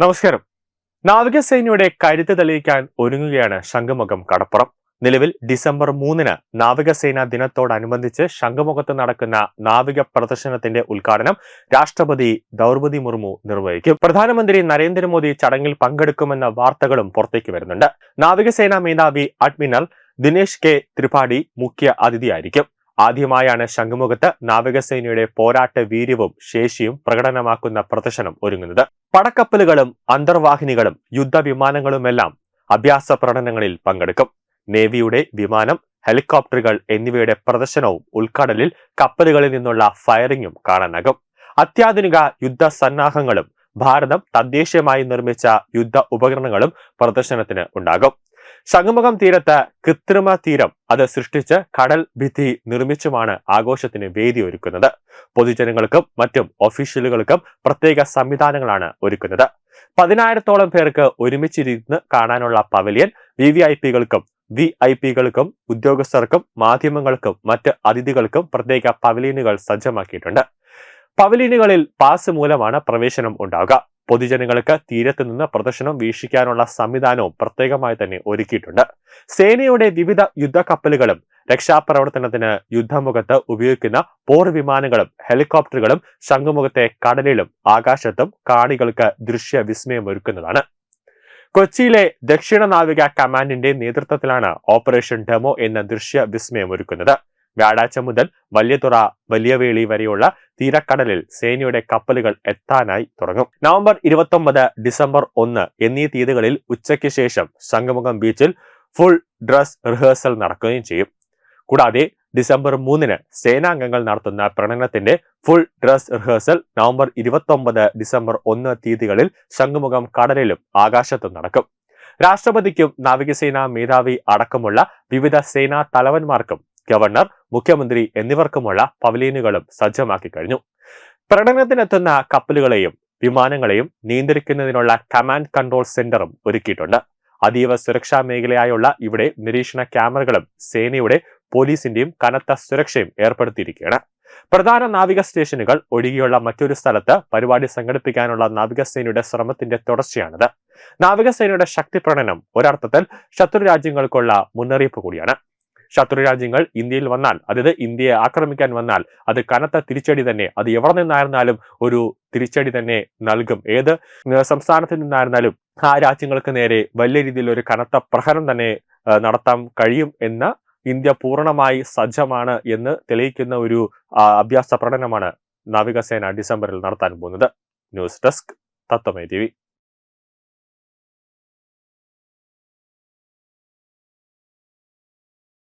നമസ്കാരം. നാവികസേനയുടെ കരുത്ത് തെളിയിക്കാൻ ഒരുങ്ങുകയാണ് ശംഖുമുഖം കടപ്പുറം. നിലവിൽ ഡിസംബർ മൂന്നിന് നാവികസേനാ ദിനത്തോടനുബന്ധിച്ച് ശംഖുമുഖത്ത് നടക്കുന്ന നാവിക പ്രദർശനത്തിന്റെ ഉദ്ഘാടനം രാഷ്ട്രപതി ദ്രൗപതി മുർമു നിർവഹിക്കും. പ്രധാനമന്ത്രി നരേന്ദ്രമോദി ചടങ്ങിൽ പങ്കെടുക്കുമെന്ന വാർത്തകളും പുറത്തേക്ക് വരുന്നുണ്ട്. നാവികസേനാ മേധാവി അഡ്മിറൽ ദിനേശ് കെ ത്രിപാഠി മുഖ്യ അതിഥിയായിരിക്കും. ആദ്യമായാണ് ശംഖുമുഖത്ത് നാവികസേനയുടെ പോരാട്ട വീര്യവും ശേഷിയും പ്രകടനമാക്കുന്ന പ്രദർശനം ഒരുങ്ങുന്നത്. പടക്കപ്പലുകളും അന്തർവാഹിനികളും യുദ്ധവിമാനങ്ങളുമെല്ലാം അഭ്യാസ പ്രകടനങ്ങളിൽ പങ്കെടുക്കും. നേവിയുടെ വിമാനം ഹെലികോപ്റ്ററുകൾ എന്നിവയുടെ പ്രദർശനവും ഉൾക്കടലിൽ കപ്പലുകളിൽ നിന്നുള്ള ഫയറിംഗും കാണാനാകും. അത്യാധുനിക യുദ്ധ സന്നാഹങ്ങളും ഭാരതം തദ്ദേശീയമായി നിർമ്മിച്ച യുദ്ധ ഉപകരണങ്ങളും പ്രദർശനത്തിന് ഉണ്ടാകും. ശംഖുമുഖം തീരത്ത് കൃത്രിമ തീരം അത് സൃഷ്ടിച്ച് കടൽ ഭിത്തി നിർമ്മിച്ചുമാണ് ആഘോഷത്തിന് വേദി ഒരുക്കുന്നത്. പൊതുജനങ്ങൾക്കും മറ്റും ഒഫീഷ്യലുകൾക്കും പ്രത്യേക സംവിധാനങ്ങളാണ് ഒരുക്കുന്നത്. പതിനായിരത്തോളം പേർക്ക് ഒരുമിച്ചിരുന്ന് കാണാനുള്ള പവലിയൻ വി വി ഐ പികൾക്കും വി ഐ പികൾക്കും ഉദ്യോഗസ്ഥർക്കും മാധ്യമങ്ങൾക്കും മറ്റ് അതിഥികൾക്കും പ്രത്യേക പവലിയനുകൾ സജ്ജമാക്കിയിട്ടുണ്ട്. പവലിയനുകളിൽ പാസ് മൂലമാണ് പ്രവേശനം ഉണ്ടാവുക. പൊതുജനങ്ങൾക്ക് തീരത്ത് നിന്ന് പ്രദർശനം വീക്ഷിക്കാനുള്ള സംവിധാനവും പ്രത്യേകമായി തന്നെ ഒരുക്കിയിട്ടുണ്ട്. സേനയുടെ വിവിധ യുദ്ധക്കപ്പലുകളും രക്ഷാപ്രവർത്തനത്തിന് യുദ്ധമുഖത്ത് ഉപയോഗിക്കുന്ന പോർ വിമാനങ്ങളും ഹെലികോപ്റ്ററുകളും ശംഖുമുഖത്തെ കടലിലും ആകാശത്തും കാണികൾക്ക് ദൃശ്യ വിസ്മയം ഒരുക്കുന്നതാണ്. കൊച്ചിയിലെ ദക്ഷിണ നാവിക കമാൻഡിന്റെ നേതൃത്വത്തിലാണ് ഓപ്പറേഷൻ ഡെമോ എന്ന ദൃശ്യ വിസ്മയം ഒരുക്കുന്നത്. വ്യാഴാഴ്ച മുതൽ വലിയതുറ വലിയവേളി വരെയുള്ള തീരക്കടലിൽ സേനയുടെ കപ്പലുകൾ എത്താനായി തുടങ്ങും. നവംബർ ഇരുപത്തൊമ്പത് ഡിസംബർ ഒന്ന് എന്നീ തീയതികളിൽ ഉച്ചയ്ക്ക് ശേഷം ശംഖുമുഖം ബീച്ചിൽ ഫുൾ ഡ്രസ് റിഹേഴ്സൽ നടക്കുകയും ചെയ്യും. കൂടാതെ ഡിസംബർ മൂന്നിന് സേനാംഗങ്ങൾ നടത്തുന്ന പ്രണനത്തിന്റെ ഫുൾ ഡ്രസ് റിഹേഴ്സൽ നവംബർ ഇരുപത്തൊമ്പത് ഡിസംബർ ഒന്ന് തീയതികളിൽ ശംഖുമുഖം കടലിലും ആകാശത്തും നടക്കും. രാഷ്ട്രപതിക്കും നാവികസേനാ മേധാവി അടക്കമുള്ള വിവിധ സേനാ തലവന്മാർക്കും ഗവർണർ മുഖ്യമന്ത്രി എന്നിവർക്കുമുള്ള പവലീനുകളും സജ്ജമാക്കി കഴിഞ്ഞു. പ്രകടനത്തിനെത്തുന്ന കപ്പലുകളെയും വിമാനങ്ങളെയും നിയന്ത്രിക്കുന്നതിനുള്ള കമാൻഡ് കൺട്രോൾ സെന്ററും ഒരുക്കിയിട്ടുണ്ട്. അതീവ സുരക്ഷാ മേഖലയായുള്ള ഇവിടെ നിരീക്ഷണ ക്യാമറകളും സേനയുടെ പോലീസിന്റെയും കനത്ത സുരക്ഷയും ഏർപ്പെടുത്തിയിരിക്കുകയാണ്. പ്രധാന നാവിക സ്റ്റേഷനുകൾ ഒഴികെയുള്ള മറ്റൊരു സ്ഥലത്ത് പരിപാടി സംഘടിപ്പിക്കാനുള്ള നാവികസേനയുടെ ശ്രമത്തിന്റെ തുടർച്ചയാണിത്. നാവികസേനയുടെ ശക്തി പ്രകടനം ഒരർത്ഥത്തിൽ ശത്രു രാജ്യങ്ങൾക്കുള്ള മുന്നറിയിപ്പ് കൂടിയാണ്. ശത്രു രാജ്യങ്ങൾ ഇന്ത്യയിൽ വന്നാൽ അതായത് ഇന്ത്യയെ ആക്രമിക്കാൻ വന്നാൽ അത് കനത്ത തിരിച്ചടി തന്നെ അത് എവിടെ നിന്നായിരുന്നാലും ഒരു തിരിച്ചടി തന്നെ നൽകും. ഏത് സംസ്ഥാനത്ത് നിന്നായിരുന്നാലും ആ രാജ്യങ്ങൾക്ക് നേരെ വലിയ രീതിയിൽ ഒരു കനത്ത പ്രഹരം തന്നെ നടത്താൻ കഴിയും എന്ന ഇന്ത്യ പൂർണമായി സജ്ജമാണ് എന്ന് തെളിയിക്കുന്ന ഒരു അഭ്യാസ പ്രകടനമാണ് നാവികസേന ഡിസംബറിൽ നടത്താൻ പോകുന്നത്. News desk തത്വമേ T